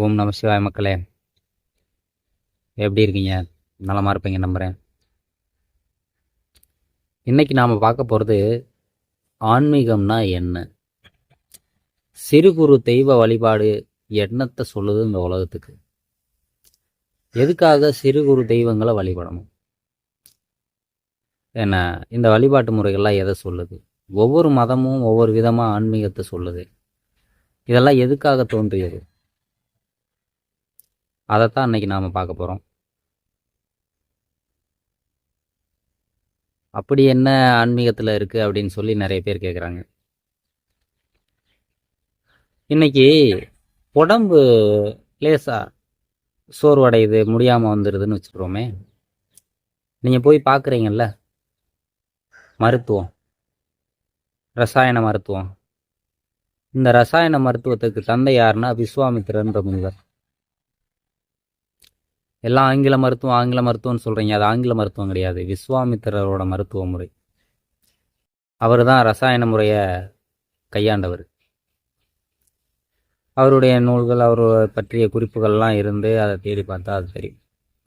ஓம் நம சிவாய மக்களே. எப்படி இருக்கீங்க? நலமாக இருப்பீங்க நம்புகிறேன் இன்னைக்கு நாம் பார்க்க போகிறது ஆன்மீகம்னா என்ன? சிறு குறு தெய்வ வழிபாடு என்னத்தை சொல்லுது இந்த உலகத்துக்கு? எதுக்காக சிறு குறு தெய்வங்களை வழிபடணும்? என்ன இந்த வழிபாட்டு முறைகள்லாம் எதை சொல்லுது? ஒவ்வொரு மதமும் ஒவ்வொரு விதமாக ஆன்மீகத்தை சொல்லுது. இதெல்லாம் எதுக்காக தோன்றியது? அதைத்தான் இன்னைக்கு நாம் பார்க்க போகிறோம் அப்படி என்ன ஆன்மீகத்தில் இருக்குது அப்படின்னு சொல்லி நிறைய பேர் கேட்குறாங்க இன்னைக்கு உடம்பு லேசாக சோர்வடையுது முடியாமல் வந்துடுதுன்னு வச்சுக்கிறோமே. நீங்கள் போய் பார்க்குறீங்கல்ல மருத்துவம். ரசாயன மருத்துவம். இந்த ரசாயன மருத்துவத்துக்கு தந்தை யாருன்னா விஸ்வாமித்திரன்ற முனிவர். எல்லாம் ஆங்கில மருத்துவம் ஆங்கில மருத்துவம்னு சொல்கிறீங்க அது ஆங்கில மருத்துவம் கிடையாது. விஸ்வாமித்திரரோட மருத்துவ முறை. அவர் தான் ரசாயன முறையை கையாண்டவர். அவருடைய நூல்கள் அவர் பற்றிய குறிப்புகள்லாம் இருந்து அதை தேடி பார்த்தா அது தெரியும்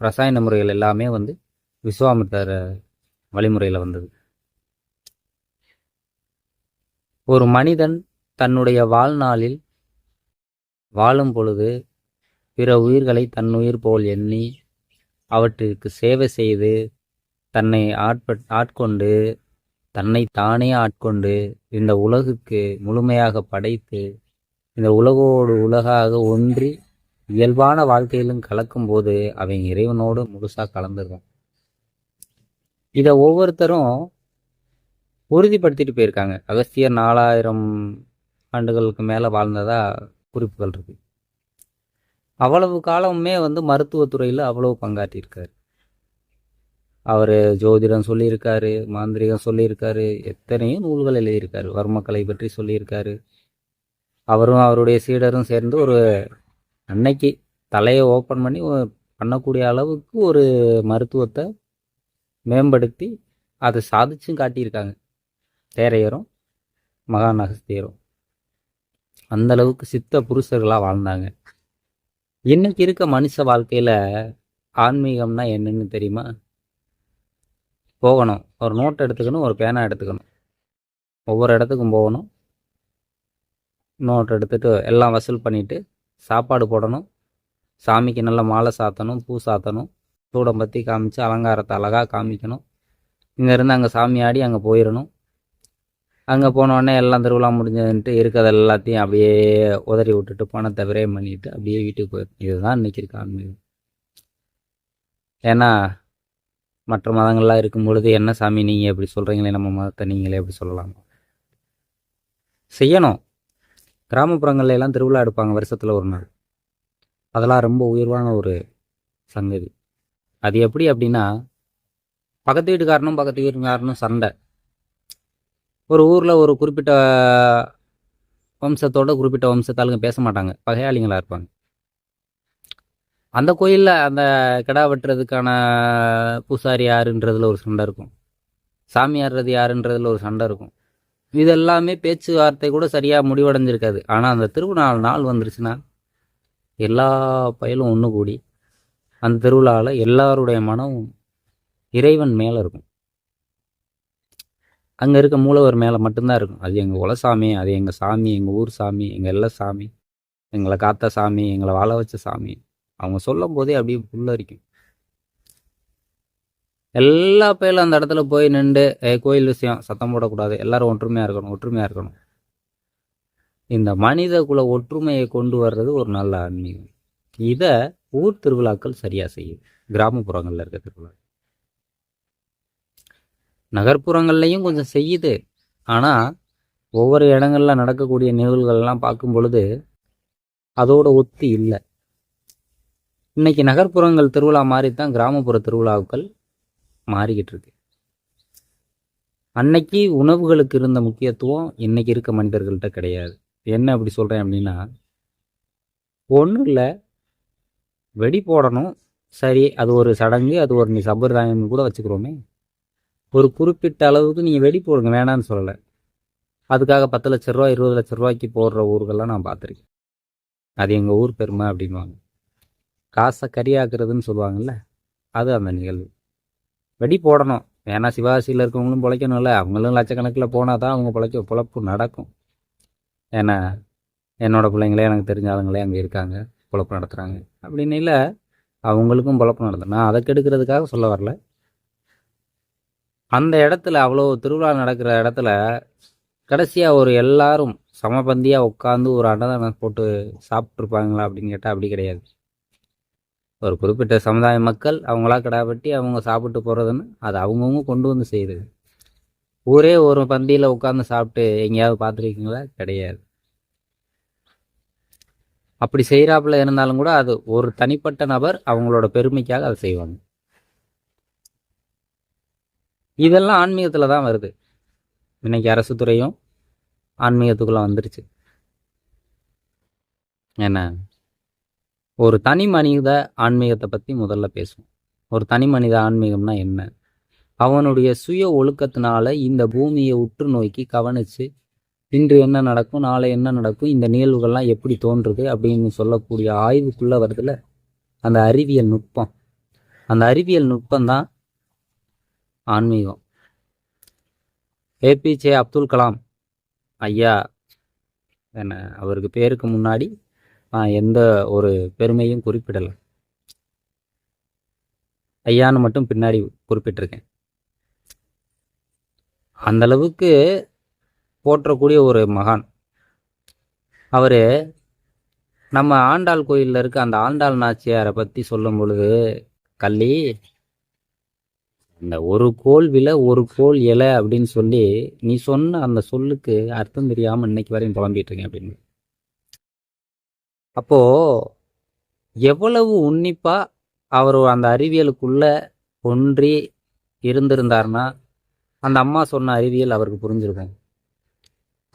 ரசாயன முறைகள் எல்லாமே வந்து விஸ்வாமித்திர வழிமுறையில் வந்தது. ஒரு மனிதன் தன்னுடைய வாழ்நாளில் வாழும் பொழுது பிற உயிர்களை தன்னுயிர் போல் எண்ணி அவற்றிற்கு சேவை செய்து தன்னை ஆட்பட் ஆட்கொண்டு தன்னை தானே ஆட்கொண்டு இந்த உலகுக்கு முழுமையாக படைத்து இந்த உலகோடு உலகாக ஒன்றி இயல்பான வாழ்க்கையிலும் கலக்கும்போது அவன் இறைவனோடு முழுசாக கலந்துருவான் இதை ஒவ்வொருத்தரும் உறுதிப்படுத்திட்டு போயிருக்காங்க. அகஸ்தியர் நாலாயிரம் ஆண்டுகளுக்கு மேலே வாழ்ந்ததா குறிப்புகள் இருக்கு. அவ்வளவு காலமுமே வந்து மருத்துவத்துறையில் அவ்வளவு பங்காற்றியிருக்காரு. அவர் ஜோதிடம் சொல்லியிருக்காரு மாந்திரிகம் சொல்லியிருக்காரு எத்தனையோ நூல்கள் எழுதியிருக்காரு. வர்மக்கலை பற்றி சொல்லியிருக்காரு. அவரும் அவருடைய சீடரும் சேர்ந்து ஒரு அன்னைக்கு தலையை ஓப்பன் பண்ணி பண்ணக்கூடிய அளவுக்கு ஒரு மருத்துவத்தை மேம்படுத்தி அதை சாதிச்சும் காட்டியிருக்காங்க. தேரையரும் மகாநகஸ்தியரும். அந்தளவுக்கு சித்த புருஷர்களாக வாழ்ந்தாங்க. இன்னைக்கு இருக்க மனுஷ வாழ்க்கையில் ஆன்மீகம்னா என்னன்னு தெரியுமா? போகணும். ஒரு நோட் எடுத்துக்கணும் ஒரு பேனா எடுத்துக்கணும். ஒவ்வொரு இடத்துக்கும் போகணும். நோட் எடுத்துகிட்டு எல்லாம் வசூல் பண்ணிவிட்டு சாப்பாடு போடணும். சாமிக்கு நல்ல மாலை சாத்தணும் பூ சாத்தணும். சூடம் பற்றி காமிச்சு அலங்காரத்தை அழகாக காமிக்கணும். இங்கேருந்து அங்கே சாமி ஆடி அங்கே போயிடணும் அங்கே போனோடனே எல்லாம் திருவிழா முடிஞ்சதுன்ட்டு இருக்கிறது எல்லாத்தையும் அப்படியே உதறி விட்டுட்டு பணத்தை விரயம் பண்ணிட்டு அப்படியே வீட்டுக்கு போயிடும் இதுதான் இன்றைக்கி இருக்க ஆன்மீகம். ஏன்னா மற்ற மதங்கள்லாம் இருக்கும் பொழுது என்ன சாமி நீங்கள் எப்படி சொல்கிறீங்களே நம்ம மதத்தை நீங்களே எப்படி சொல்லலாம். செய்யணும். கிராமப்புறங்கள்ல எல்லாம் திருவிழா எடுப்பாங்க வருஷத்தில் ஒரு நாள். அதெல்லாம் ரொம்ப உயர்வான ஒரு சங்கதி. அது எப்படி அப்படின்னா பக்கத்து வீட்டுக்காரனும் பக்கத்து வீட்டுக்காரனும் சண்டை. ஒரு ஊரில் ஒரு குறிப்பிட்ட வம்சத்தோட குறிப்பிட்ட வம்சத்தாளுங்க பேச மாட்டாங்க. பகையாளிங்களாக இருப்பாங்க. அந்த கோயிலில் அந்த கிடா வெட்டுறதுக்கான பூசாரி யாருன்றதில் ஒரு சண்டை இருக்கும். சாமி ஆடுறது ஒரு சண்டை இருக்கும். இது எல்லாமே பேச்சுவார்த்தை கூட சரியாக முடிவடைஞ்சிருக்காது. ஆனால் அந்த திருவிழா நாள் வந்துருச்சுன்னா எல்லா பயலும் ஒன்று கூடி அந்த திருவிழாவில் எல்லாருடைய மனம் இறைவன் மேலே இருக்கும். அங்கே இருக்க மூலவர் மேலே மட்டும்தான் இருக்கும். அது எங்கள் குலசாமி அது எங்கள் சாமி எங்கள் ஊர் சாமி எங்கள் எல்லா சாமி எங்களை காத்த சாமி எங்களை வாழ வச்ச சாமி. அவங்க சொல்லும் போதே அப்படியே புல்லரிக்கும் எல்லா பேரும் அந்த இடத்துல போய் நின்று கோயில் விஷயம் சத்தம் போடக்கூடாது. எல்லாரும் ஒற்றுமையாக இருக்கணும் ஒற்றுமையாக இருக்கணும். இந்த மனித குல ஒற்றுமையை கொண்டு வர்றது ஒரு நல்ல ஆன்மீகம். இதை ஊர் திருவிழாக்கள் சரியாக செய்யுது. கிராமப்புறங்களில் இருக்க திருவிழா நகர்ப்புறங்கள்லையும் கொஞ்சம் செய்யுது. ஆனால் ஒவ்வொரு இடங்களில் நடக்கக்கூடிய நிகழ்வுகள்லாம் பார்க்கும் பொழுது அதோட ஒத்தி இல்லை. இன்னைக்கு நகர்ப்புறங்கள் திருவிழா மாதிரி தான் கிராமப்புற திருவிழாக்கள் மாறிக்கிட்டு இருக்கு அன்னைக்கு உணவுகளுக்கு இருந்த முக்கியத்துவம் இன்னைக்கு இருக்க மனிதர்கள்ட்ட கிடையாது. என்ன அப்படி சொல்கிறேன் அப்படின்னா ஒன்றும் இல்லை வெடி போடணும். சரி அது ஒரு சடங்கு அது ஒரு நீ சம்பிரதாயம்னு கூட வச்சுக்கிறோமே. ஒரு குறிப்பிட்ட அளவுக்கு நீங்கள் வெடி போடுங்க வேணான்னு சொல்லலை. அதுக்காக பத்து லட்ச ரூபா இருபது லட்ச ரூபாய்க்கு போடுற ஊர்கள்லாம் நான் பார்த்துருக்கேன். அது எங்கள் ஊர் பெருமை அப்படின்வாங்க காசை கரியாக்குறதுன்னு சொல்லுவாங்கல்ல அது அந்த நிகழ்வு. வெடி போடணும். ஏன்னா சிவாசியில் இருக்கவங்களும் பிழைக்கணும்ல. அவங்களும் லட்சக்கணக்கில் போனால் தான் அவங்க பிழைக்க பிழப்பு நடக்கும். ஏன்னா என்னோட பிள்ளைங்களே எனக்கு தெரிஞ்ச ஆளுங்களே அங்கே இருக்காங்க பிழப்பு நடத்துகிறாங்க அப்படின்னு இல்லை அவங்களுக்கும் பிழப்பு நடத்தும் நான் அதை கெடுக்கிறதுக்காக சொல்ல வரல. அந்த இடத்துல அவ்வளோ திருவிழா நடக்கிற இடத்துல கடைசியாக ஒரு எல்லாரும் சமபந்தியாக உட்காந்து ஒரு அன்னதானம் போட்டு சாப்பிட்ருப்பாங்களா அப்படின்னு கேட்டால் அப்படி கிடையாது. ஒரு குறிப்பிட்ட சமுதாய மக்கள் அவங்களா கடாபட்டி அவங்க சாப்பிட்டு போகிறதுன்னு அது அவங்கவுங்க கொண்டு வந்து செய்யுது ஊரே ஒரு பந்தியில் உட்காந்து சாப்பிட்டு எங்கேயாவது பார்த்துருக்கீங்களா? கிடையாது. அப்படி செய்கிறாப்புல இருந்தாலும் கூட அது ஒரு தனிப்பட்ட நபர் அவங்களோட பெருமைக்காக அதை செய்வாங்க. இதெல்லாம் ஆன்மீகத்தில் தான் வருது. இன்னைக்கு அரசு துறையும் ஆன்மீகத்துக்குள்ளே வந்துருச்சு. என்ன? ஒரு தனி மனித ஆன்மீகத்தை பற்றி முதல்ல பேசுவோம். ஒரு தனி மனித ஆன்மீகம்னா என்ன? அவனுடைய சுய ஒழுக்கத்தினால இந்த பூமியை உற்று நோக்கி கவனித்து இன்று என்ன நடக்கும் நாளை என்ன நடக்கும் இந்த நிகழ்வுகள்லாம் எப்படி தோன்றுது அப்படின்னு சொல்லக்கூடிய ஆய்வுக்குள்ளே வருதுல? அந்த அறிவியல் நுட்பம். அந்த அறிவியல் நுட்பம் தான் ஆன்மீகம். ஏபிஜே அப்துல் கலாம் ஐயா என்ன அவருக்கு பேருக்கு முன்னாடி நான் எந்த ஒரு பெருமையும் குறிப்பிடலை. ஐயான்னு மட்டும் பின்னாடி குறிப்பிட்டிருக்கேன். அந்த அளவுக்கு போற்றக்கூடிய ஒரு மகான். அவர் நம்ம ஆண்டாள் கோயிலில் இருக்க அந்த ஆண்டாள் நாச்சியாரை பற்றி சொல்லும் பொழுது கள்ளி இந்த ஒரு கோல் விலை ஒரு கோல் இலை அப்படின்னு சொல்லி நீ சொன்ன அந்த சொல்லுக்கு அர்த்தம் தெரியாமல் இன்னைக்கு வரையும் புலம்பிட்டு இருக்கேன் அப்படின்னு. அப்போ எவ்வளவு உன்னிப்பா அவர் அந்த அறிவியலுக்குள்ள ஒன்றி இருந்திருந்தார்னா அந்த அம்மா சொன்ன அறிவியல் அவருக்கு புரிஞ்சிருக்கும்.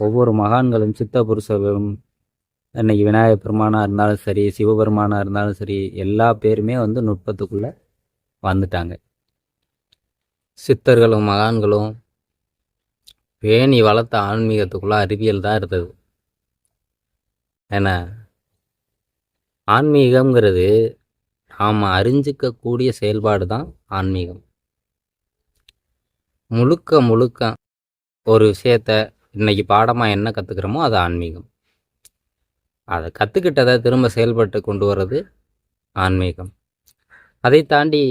ஒவ்வொரு மகான்களும் சித்த புருஷரும் இன்னைக்கு விநாயகர் பெருமானா இருந்தாலும் சரி சிவபெருமானா இருந்தாலும் சரி எல்லா பேருமே வந்து நுட்பத்துக்குள்ள வந்துட்டாங்க. சித்தர்களும் மகான்களும் பேணி வளர்த்த ஆன்மீகத்துக்குள்ள அறிவியல் தான் இருந்தது. ஏன்னா ஆன்மீகம்ங்கிறது நாம் அறிஞ்சிக்கக்கூடிய செயல்பாடு தான் ஆன்மீகம். முழுக்க முழுக்க ஒரு விஷயத்த இன்னைக்கு பாடமாக என்ன கற்றுக்கிறோமோ அது ஆன்மீகம். அதை கற்றுக்கிட்டதை திரும்ப செயல்பட்டு கொண்டு வர்றது ஆன்மீகம். அதை தாண்டி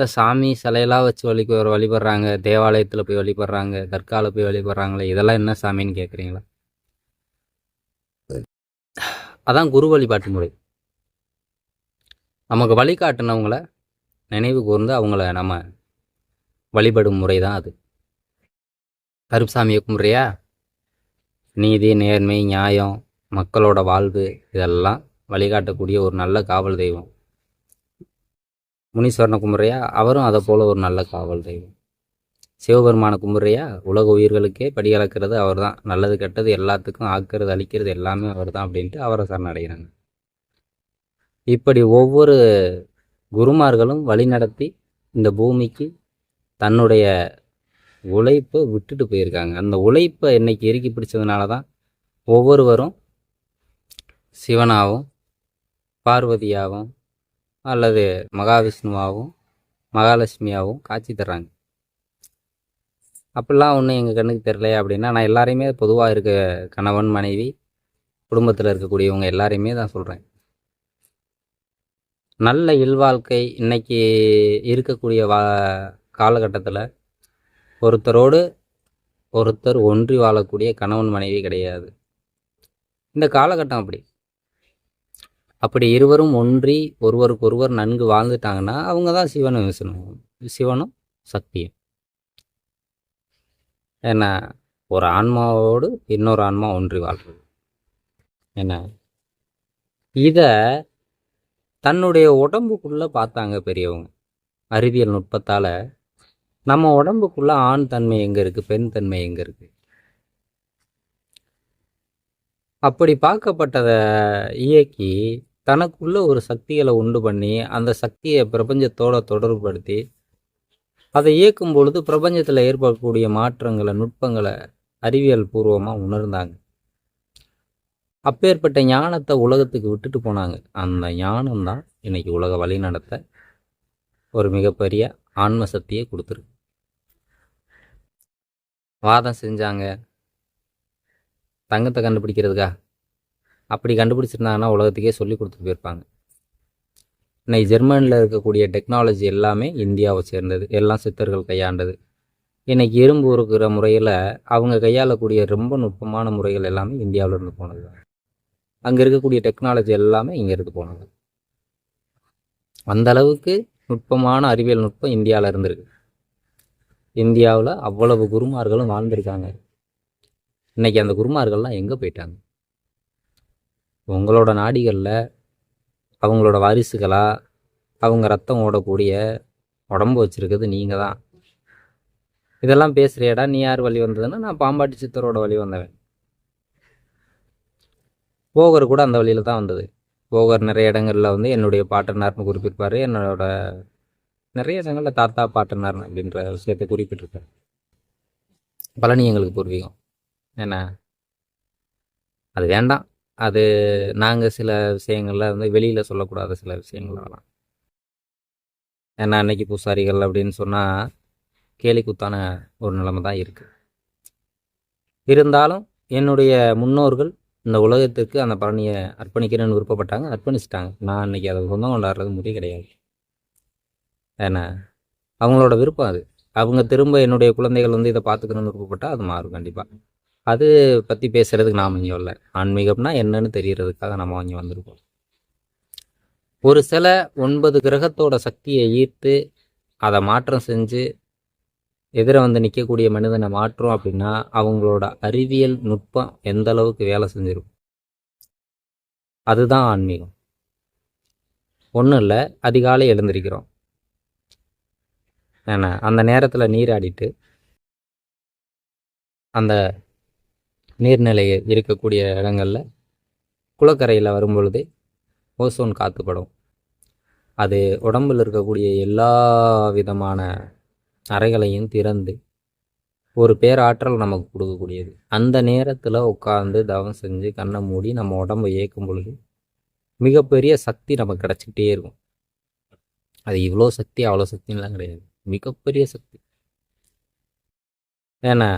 இந்த சாமி சிலையெல்லாம் வச்சு வழி வழிபடுறாங்க. தேவாலயத்தில் போய் வழிபடுறாங்க. தற்கால போய் வழிபடுறாங்களே இதெல்லாம் என்ன சாமின்னு கேட்குறீங்களா அதான் குரு வழிபாட்டு முறை. நமக்கு வழிகாட்டினவங்கள நினைவு கூர்ந்து அவங்கள நம்ம வழிபடும் முறை தான் அது கருப்புசாமியை கும்பிட்றியா? நீதி நேர்மை நியாயம் மக்களோட வாழ்வு இதெல்லாம் வழிகாட்டக்கூடிய ஒரு நல்ல காவல் தெய்வம். முனீஸ்வரனை கும்பிட்றையா? அவரும் அதை போல் ஒரு நல்ல காவல் தெய்வம். சிவபெருமானை கும்பிட்றையா? உலக உயிர்களுக்கே படி அளக்கிறது அவர் தான் நல்லது கெட்டது எல்லாத்துக்கும் ஆக்கிறது அழிக்கிறது எல்லாமே அவர் தான் அப்படின்ட்டு அவரை சரணடைகிறாங்க. இப்படி ஒவ்வொரு குருமார்களும் வழிநடத்தி இந்த பூமிக்கு தன்னுடைய உழைப்பை விட்டுட்டு போயிருக்காங்க. அந்த உழைப்பை இன்னைக்கு இறுக்கி பிடிச்சதுனால தான் ஒவ்வொருவரும் சிவனாகவும் பார்வதியாகவும் அல்லது மகாவிஷ்ணுவாகவும் மகாலட்சுமியாகவும் காட்சி தர்றாங்க. அப்படிலாம் ஒன்றும் எங்கள் கண்ணுக்கு தெரில அப்படின்னா நான் எல்லாரையுமே பொதுவாக இருக்க கணவன் மனைவி குடும்பத்தில் இருக்கக்கூடியவங்க எல்லாரையுமே தான் சொல்கிறேன் நல்ல இல்வாழ்க்கை இன்னைக்கு இருக்கக்கூடிய வா காலகட்டத்தில் ஒருத்தரோடு ஒருத்தர் ஒன்றி வாழக்கூடிய கணவன் மனைவி கிடையாது. இந்த காலகட்டம் அப்படி. அப்படி இருவரும் ஒன்றி ஒருவருக்கொருவர் நன்கு வாழ்ந்துட்டாங்கன்னா அவங்க தான் சிவனும் விஷ்ணுவும். சிவனும் சக்தியும். ஏன்னா ஒரு ஆன்மாவோடு இன்னொரு ஆன்மா ஒன்றி வாழ்றது. என்ன இதை தன்னுடைய உடம்புக்குள்ளே பார்த்தாங்க பெரியவங்க. அறிவியல் நுட்பத்தால் நம்ம உடம்புக்குள்ள ஆண் தன்மை எங்கே இருக்குது பெண் தன்மை எங்கே இருக்குது அப்படி பார்க்கப்பட்டதை இயக்கி தனக்குள்ள ஒரு சக்திகளை உண்டு பண்ணி அந்த சக்தியை பிரபஞ்சத்தோட தொடர்புபடுத்தி அதை இயக்கும் பொழுது பிரபஞ்சத்தில் ஏற்படக்கூடிய மாற்றங்களை நுட்பங்களை அறிவியல் பூர்வமாக உணர்ந்தாங்க. அப்பேற்பட்ட ஞானத்தை உலகத்துக்கு விட்டுட்டு போனாங்க. அந்த ஞானம் தான் இன்னைக்கு உலக வழி நடத்த ஒரு மிகப்பெரிய ஆன்ம சக்தியை கொடுத்துருக்கு. வாதம் செஞ்சாங்க. தங்கத்தை கண்டுபிடிக்கிறதுக்கா? அப்படி கண்டுபிடிச்சிருந்தாங்கன்னா உலகத்துக்கே சொல்லி கொடுத்துட்டு போயிருப்பாங்க. இன்னைக்கு ஜெர்மனியில் இருக்கக்கூடிய டெக்னாலஜி எல்லாமே இந்தியாவை சேர்ந்தது. எல்லாம் சித்தர்கள் கையாண்டது. இன்னைக்கு இரும்பு இருக்கிற முறையில் அவங்க கையாளக்கூடிய ரொம்ப நுட்பமான முறைகள் எல்லாமே இந்தியாவில் இருந்து போனது. தான் அங்கே இருக்கக்கூடிய டெக்னாலஜி எல்லாமே இங்கே இருந்து போனது. அந்த அளவுக்கு நுட்பமான அறிவியல் நுட்பம் இந்தியாவில் இருந்திருக்கு. இந்தியாவில் அவ்வளவு குருமார்களும் வாழ்ந்திருக்காங்க. இன்னைக்கு அந்த குருமார்கள்லாம் எங்கே போயிட்டாங்க? உங்களோட நாடிகளில் அவங்களோட வாரிசுகளாக அவங்க ரத்தம் ஓடக்கூடிய உடம்பு வச்சுருக்கிறது நீங்கள் தான். இதெல்லாம் பேசுகிறியடா நீ யார் வழி வந்ததுன்னா நான் பாம்பாட்டி சித்தரோட வழி வந்தவன். போகர் கூட அந்த வழியில் தான் வந்தது. போகர் நிறைய இடங்களில் வந்து என்னுடைய பாட்டனார்னு குறிப்பிட்டிருப்பார். என்னோட நிறைய இடங்களில் தாத்தா பாட்டனார் அப்படின்ற விஷயத்தை குறிப்பிட்டிருக்காரு பழனி எங்களுக்கு பூர்வீகம். என்ன அது வேண்டாம். அது நாங்கள் சில விஷயங்களில் வந்து வெளியில் சொல்லக்கூடாத சில விஷயங்கள்லாம் ஏன்னா அன்னைக்கு பூசாரிகள் அப்படின்னு சொன்னால் கேலி குத்தான ஒரு நிலைமை தான் இருக்குது இருந்தாலும் என்னுடைய முன்னோர்கள் இந்த உலகத்திற்கு அந்த பழனியை அர்ப்பணிக்கிறேன்னு விருப்பப்பட்டாங்க அர்ப்பணிச்சிட்டாங்க. நான் அன்னைக்கு அதை சொந்தம் கொண்டாடுறது முடிய கிடையாது. ஏன்னா அவங்களோட விருப்பம் அது. அவங்க திரும்ப என்னுடைய குழந்தைகள் வந்து இதை பார்த்துக்கணும்னு விருப்பப்பட்டால் அது மாறும் கண்டிப்பாக அது பற்றி பேசுகிறதுக்கு நாம் இங்கே வரல. ஆன்மீகம்னா என்னன்னு தெரியறதுக்காக நம்ம இங்கே வந்திருக்கோம். ஒரு சில ஒன்பது கிரகத்தோட சக்தியை ஈர்த்து அதை மாற்றம் செஞ்சு எதிர வந்து நிற்கக்கூடிய மனிதனை மாற்றும் அப்படின்னா அவங்களோட அறிவியல் நுட்பம் எந்த அளவுக்கு வேலை செஞ்சிருக்கும்? அதுதான் ஆன்மீகம். ஒன்றும் இல்லை அதிகாலை எழுந்திருக்கிறோம். என்ன அந்த நேரத்தில் நீராடிட்டு அந்த நீர்நிலை இருக்கக்கூடிய இடங்களில் குளக்கரையில் வரும்பொழுது ஓசோன் காத்துப்படும். அது உடம்பில் இருக்கக்கூடிய எல்லா விதமான அறைகளையும் திறந்து ஒரு பேராற்றல் நமக்கு கொடுக்கக்கூடியது. அந்த நேரத்தில் உட்காந்து தவம் செஞ்சு கண்ணை மூடி நம்ம உடம்பை இயக்கும் பொழுது மிகப்பெரிய சக்தி நமக்கு கிடச்சிக்கிட்டே இருக்கும். அது இவ்வளோ சக்தி அவ்வளோ சக்தின்லாம் கிடையாது. மிகப்பெரிய சக்தி. ஏன்னா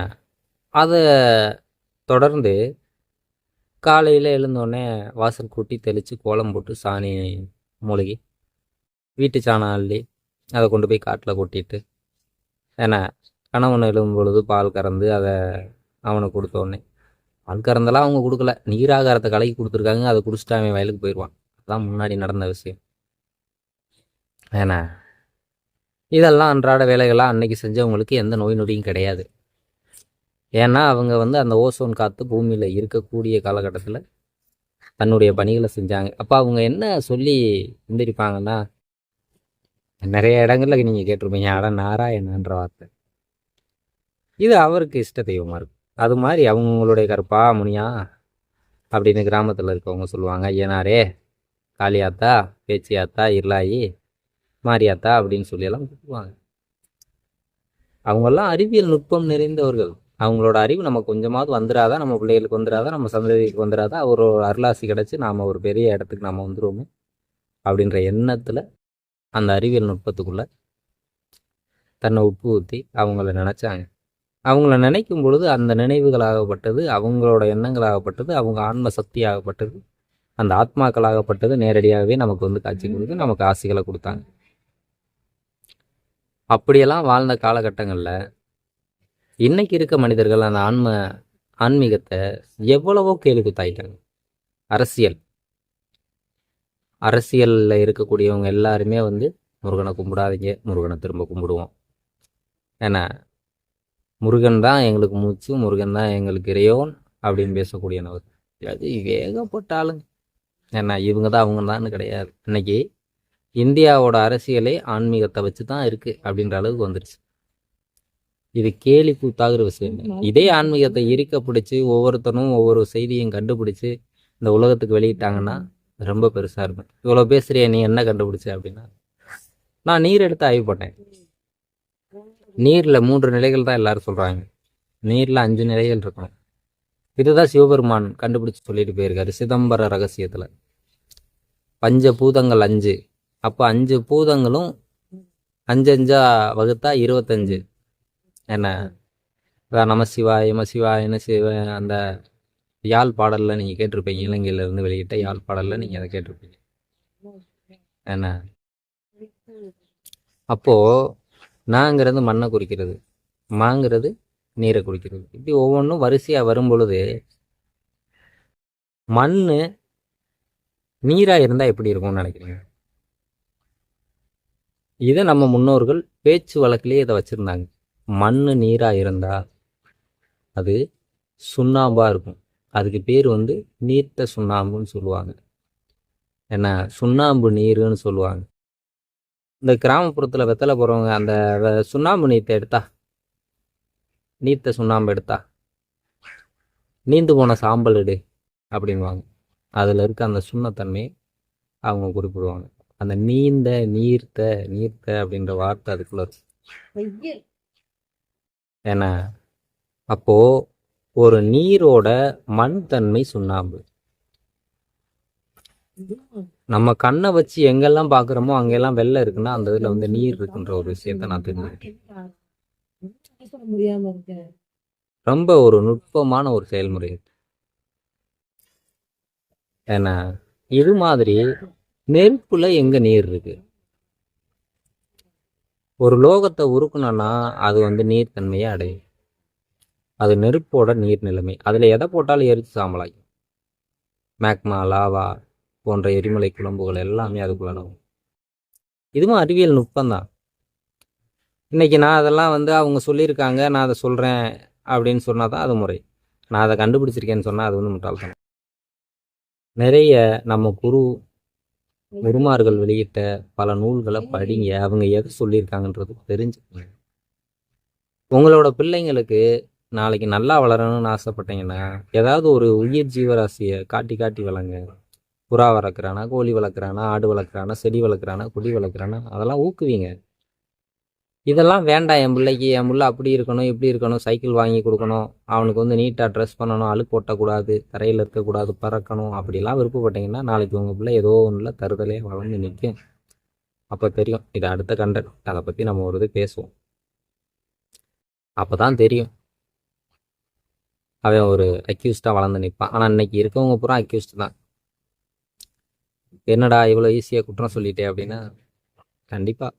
அதை தொடர்ந்து காலையில் எழுந்தோடனே வாசல் கூட்டி தெளித்து கோலம் போட்டு சாணி மூழ்கி வீட்டு சாணம் அள்ளி அதை கொண்டு போய் காட்டில் கொட்டிட்டு ஏன்னா கணவன் எழும் பொழுது பால் கறந்து அதை அவனுக்கு கொடுத்தோடனே பால் கறந்தெல்லாம் அவங்க கொடுக்கல. நீராகாரத்தை கலக்கி கொடுத்துருக்காங்க. அதை குடிச்சிட்டு அவன் வயலுக்கு போயிடுவான் அதுதான் முன்னாடி நடந்த விஷயம். ஏன்னா இதெல்லாம் அன்றாட வேலைகள்லாம் அன்னைக்கு செஞ்சவங்களுக்கு எந்த நோய் நொடியும் கிடையாது. ஏன்னா அவங்க வந்து அந்த ஓசோன் காற்று பூமியில் இருக்கக்கூடிய காலகட்டத்தில் தன்னுடைய பணிகளை செஞ்சாங்க. அப்போ அவங்க என்ன சொல்லி எந்திரிப்பாங்கன்னா நிறைய இடங்களில் நீங்கள் கேட்டிருப்பீங்க அட நாராயணன்ற வார்த்தை. இது அவருக்கு இஷ்ட தெய்வமாக இருக்கும் அது மாதிரி அவங்களுடைய கருப்பா முனியா அப்படின்னு கிராமத்தில் இருக்கவங்க சொல்லுவாங்க ஐயனாரே காளியாத்தா பேச்சியாத்தா இருளாயி மாரியாத்தா அப்படின்னு சொல்லியெல்லாம் கூப்பிடுவாங்க. அவங்கெல்லாம் அறிவியல் நுட்பம் நிறைந்தவர்கள். அவங்களோட அறிவு நம்ம கொஞ்சமாவது வந்துடாதா நம்ம பிள்ளைகளுக்கு வந்துடாதா நம்ம சந்ததிக்கு வந்துடாதா ஒரு அருளாசி கிடச்சி நாம் ஒரு பெரிய இடத்துக்கு நாம் வந்துடுவோமே அப்படின்ற எண்ணத்தில் அந்த அறிவியல் நுட்பத்துக்குள்ளே தன்னை உப்பு ஊற்றி அவங்கள நினச்சாங்க. அவங்கள நினைக்கும் பொழுது அந்த நினைவுகளாகப்பட்டது அவங்களோட எண்ணங்களாகப்பட்டது அவங்க ஆன்ம சக்தியாகப்பட்டது அந்த ஆத்மாக்களாகப்பட்டது நேரடியாகவே நமக்கு வந்து காட்சி கொடுத்து நமக்கு ஆசைகளை கொடுத்தாங்க. அப்படியெல்லாம் வாழ்ந்த காலகட்டங்களில் இன்னைக்கு இருக்க மனிதர்கள் அந்த ஆன்ம ஆன்மீகத்தை எவ்வளவோ கேள்வி குத்தாயிட்டாங்க. அரசியல். அரசியலில் இருக்கக்கூடியவங்க எல்லாருமே வந்து முருகனை கும்பிடாதீங்க முருகனை திரும்ப கும்பிடுவோம். ஏன்னா முருகன் தான் எங்களுக்கு மூச்சு முருகன் தான் எங்களுக்கு இறையோன் அப்படின்னு பேசக்கூடிய நபர். அது வேகப்பட்ட ஆளுங்க. ஏன்னா இவங்க தான் அவங்க தான் கிடையாது. இன்னைக்கு இந்தியாவோட அரசியலே ஆன்மீகத்தை வச்சு தான் இருக்குது அப்படின்ற அளவுக்கு வந்துருச்சு. இது கேலி கூத்தாகிற விஷயம். இதே ஆன்மீகத்தை இருக்க பிடிச்சி ஒவ்வொருத்தனும் ஒவ்வொரு செய்தியும் கண்டுபிடிச்சி இந்த உலகத்துக்கு வெளியிட்டாங்கன்னா ரொம்ப பெருசாக இருக்கும். இவ்வளோ பேசுறிய நீ என்ன கண்டுபிடிச்ச அப்படின்னா நான் நீர் எடுத்து ஆய்வு பண்ணேன் நீரில் மூன்று நிலைகள் தான் எல்லாரும் சொல்கிறாங்க நீரில் அஞ்சு நிலைகள் இருக்கணும் இதுதான் சிவபெருமான் கண்டுபிடிச்சு சொல்லிட்டு போயிருக்காரு சிதம்பர ரகசியத்தில். பஞ்ச பூதங்கள் அஞ்சு. அப்போ அஞ்சு பூதங்களும் அஞ்சு அஞ்சா வகுத்தா இருபத்தஞ்சு. என்ன? நம சிவாய நம சிவாயன சிவ அந்த யாழ் பாடலில் நீங்கள் கேட்டிருப்பீங்க இலங்கையிலேருந்து வெளியிட்ட யாழ் பாடலில் நீங்கள் அதை கேட்டிருப்பீங்க. என்ன? அப்போது நாங்கிறது மண்ணை குறிக்கிறது. மாங்கிறது நீரை குறிக்கிறது. இப்படி ஒவ்வொன்றும் வரிசையாக வரும் பொழுது மண் நீராக இருந்தால் எப்படி இருக்கும்னு நினைக்கிறீங்க? இதை நம்ம முன்னோர்கள் பேச்சு வழக்கிலேயே இதை வச்சுருந்தாங்க. மண் நீராக இருந்தால் அது சுண்ணாம்பாக இருக்கும். அதுக்கு பேர் வந்து நீர்த்த சுண்ணாம்புன்னு சொல்லுவாங்க. என்ன? சுண்ணாம்பு நீருன்னு சொல்லுவாங்க. இந்த கிராமப்புறத்தில் வெத்தலை போகிறவங்க அந்த சுண்ணாம்பு நீர்த்தை எடுத்தா? நீர்த்த சுண்ணாம்பு எடுத்தா? நீந்து போன சாம்பல் எடு அப்படின்வாங்க அதில் இருக்க அந்த சுண்ணத்தன்மையை அவங்க குறிப்பிடுவாங்க. அந்த நீந்த நீர்த்த நீர்த்த அப்படின்ற வார்த்தை அதுக்குள்ள இருக்கும். ஏன்னா அப்போ ஒரு நீரோட மண் தன்மை சுண்ணாம்பு. நம்ம கண்ணை வச்சு எங்கெல்லாம் பார்க்குறோமோ அங்கெல்லாம் வெள்ளம் இருக்குன்னா அந்த இதில் வந்து நீர் இருக்குன்ற ஒரு விஷயத்த நான் தெரிஞ்சுக்கிட்டேன். ரொம்ப ஒரு நுட்பமான ஒரு செயல்முறை ஏன்னா இது மாதிரி நெருப்புல எங்க நீர் இருக்கு? ஒரு லோகத்தை உருக்கணும்னா அது வந்து நீர்த்தன்மையை அடையும். அது நெருப்போட நீர் நிலைமை அதில் எதை போட்டாலும் எரிச்சு சாம்பலாகும் மேக்மா லாவா போன்ற எரிமலை குழம்புகள் எல்லாமே அதுக்குள்ள இதுவும் அறிவியல் நுட்பம்தான். இன்றைக்கி நான் அதெல்லாம் வந்து அவங்க சொல்லியிருக்காங்க நான் அதை சொல்கிறேன் அப்படின்னு சொன்னால் தான் அது முறை. நான் அதை கண்டுபிடிச்சிருக்கேன்னு சொன்னால் அது வந்து முட்டாள்தான் நிறைய நம்ம குரு குருமார்கள் வெளியிட்ட பல நூல்களை படிங்க. அவங்க எதை சொல்லியிருக்காங்கன்றது தெரிஞ்சுக்கோங்க. உங்களோட பிள்ளைங்களுக்கு நாளைக்கு நல்லா வளரணும்னு ஆசைப்பட்டீங்கன்னா ஏதாவது ஒரு உயிர் ஜீவராசியை காட்டி காட்டி வளங்க புறா வளர்க்குறானா கோழி வளர்க்குறானா ஆடு வளர்க்குறானா செடி வளர்க்குறானா குடி வளர்க்குறானா அதெல்லாம் ஊக்குவீங்க. இதெல்லாம் வேண்டாம் என் பிள்ளைக்கு என் பிள்ளை அப்படி இருக்கணும் இப்படி இருக்கணும் சைக்கிள் வாங்கி கொடுக்கணும் அவனுக்கு வந்து நீட்டாக ட்ரெஸ் பண்ணணும் அழுக்கு ஒட்டக்கூடாது தரையில் இருக்கக்கூடாது பறக்கணும் அப்படிலாம் விருப்பப்பட்டீங்கன்னா நாளைக்கு உங்கள் பிள்ளை ஏதோ ஒன்றில் தருதலே வளர்ந்து நிற்கும் அப்போ தெரியும். இது அடுத்த கண்டென்ட் அதை பற்றி நம்ம ஒரு இது பேசுவோம். அப்போ தான் தெரியும். அவன் ஒரு அக்யூஸ்டாக வளர்ந்து நிற்பான் ஆனால் இன்னைக்கு இருக்கவங்க பூரா அக்யூஸ்ட் தான். என்னடா இவ்வளோ ஈஸியாக குற்றம் சொல்லிட்டே அப்படின்னா கண்டிப்பாக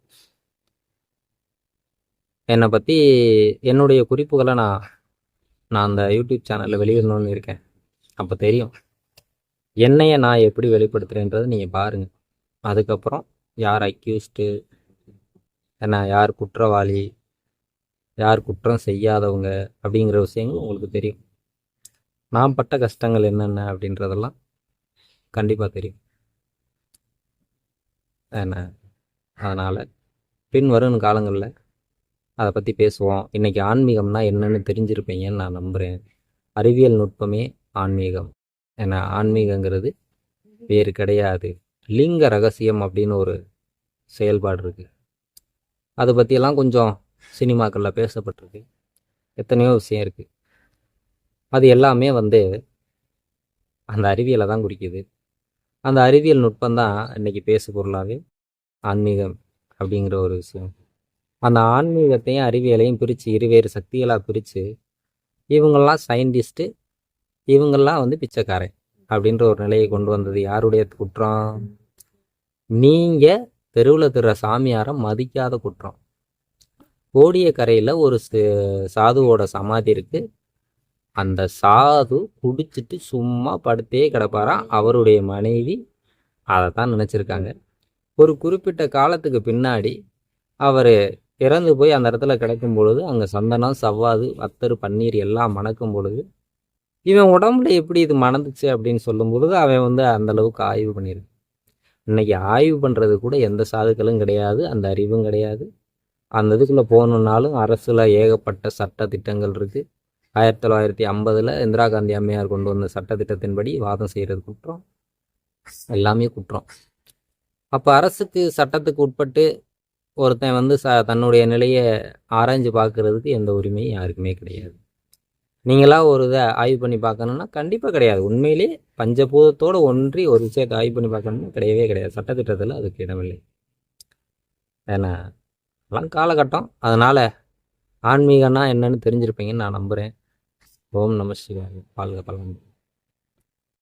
என்னை பற்றி என்னுடைய குறிப்புகளை நான் நான் அந்த யூடியூப் சேனலில் வெளியிடணும்னு இருக்கேன். அப்போ தெரியும். என்னையை நான் எப்படி வெளிப்படுத்துகிறேன்றதை நீங்கள் பாருங்கள் அதுக்கப்புறம் யார் அக்யூஸ்டு என்ன யார் குற்றவாளி யார் குற்றம் செய்யாதவங்க அப்படிங்கிற விஷயங்கள் உங்களுக்கு தெரியும். நான் பட்ட கஷ்டங்கள் என்னென்ன அப்படின்றதெல்லாம் கண்டிப்பாக தெரியும். என்ன அதனால் பின்வரும் காலங்களில் அதை பற்றி பேசுவோம். இன்றைக்கி ஆன்மீகம்னா என்னன்னு தெரிஞ்சிருப்பீங்கன்னு நான் நம்புகிறேன் அறிவியல் நுட்பமே ஆன்மீகம். ஏன்னா ஆன்மீகங்கிறது வேறு கிடையாது. லிங்க ரகசியம் அப்படின்னு ஒரு செயல்பாடு இருக்குது அதை பற்றியெல்லாம் கொஞ்சம் சினிமாக்களில் பேசப்பட்டிருக்கு. எத்தனையோ விஷயம் இருக்குது அது எல்லாமே வந்து அந்த அறிவியலை தான் குறிக்குது. அந்த அறிவியல் நுட்பம்தான் இன்னைக்கு பேசு பொருளாகவே ஆன்மீகம் அப்படிங்கிற ஒரு விஷயம். அந்த ஆன்மீகத்தையும் அறிவியலையும் பிரித்து இருவேறு சக்திகளாக பிரித்து இவங்கெல்லாம் சயின்டிஸ்ட்டு இவங்கெல்லாம் வந்து பிச்சைக்காரன் அப்படின்ற ஒரு நிலையை கொண்டு வந்தது. யாருடைய குற்றம்? நீங்கள் தெருவில் திற சாமியாரை மதிக்காத குற்றம். கோடியக்கரையில் ஒரு ச- சாதுவோட சமாதி இருக்கு. அந்த சாது குடிச்சிட்டு சும்மா படுத்தே கிடப்பாரா? அவருடைய மனைவி அதை தான் நினச்சிருக்காங்க. ஒரு குறிப்பிட்ட காலத்துக்கு பின்னாடி அவர் இறந்து போய் அந்த இடத்துல கிடைக்கும் பொழுது அங்கே சந்தனம் சவ்வாது வத்தர் பன்னீர் எல்லாம் மணக்கும் பொழுது இவன் உடம்புல எப்படி இது மணந்துச்சு அப்படின்னு சொல்லும் பொழுது அவன் வந்து அந்த அளவுக்கு ஆய்வு பண்ணியிருக்கு இன்னைக்கு ஆய்வு பண்ணுறது கூட எந்த சாதுக்களும் கிடையாது அந்த அறிவும் கிடையாது. அந்த இதுக்குள்ளே போகணுன்னாலும் அரசில் ஏகப்பட்ட சட்ட திட்டங்கள் இருக்குது ஆயிரத்தி தொள்ளாயிரத்தி ஐம்பதில் இந்திரா காந்தி அம்மையார் கொண்டு வந்த சட்ட திட்டத்தின்படி வாதம் செய்கிறது குற்றம். எல்லாமே குற்றம். அப்போ அரசுக்கு சட்டத்துக்கு உட்பட்டு ஒருத்தன் வந்து ச தன்னுடைய நிலையை ஆராய்ஞ்சு பார்க்கறதுக்கு எந்த உரிமையும் யாருக்குமே கிடையாது. நீங்களாக ஒரு இதை ஆய்வு பண்ணி பார்க்கணுன்னா கண்டிப்பாக கிடையாது. உண்மையிலே பஞ்சபூதத்தோடு ஒன்றி ஒரு விஷயத்தை ஆய்வு பண்ணி பார்க்கணும்னா கிடையவே கிடையாது. சட்டத்திட்டத்தில் அதுக்கு இடமில்லை. ஏன்னா அதெல்லாம் காலகட்டம். அதனால் ஆன்மீகம்னா என்னன்னு தெரிஞ்சிருப்பீங்கன்னு நான் நம்புகிறேன் ஓம் நம சிவாய். பால்க பலன்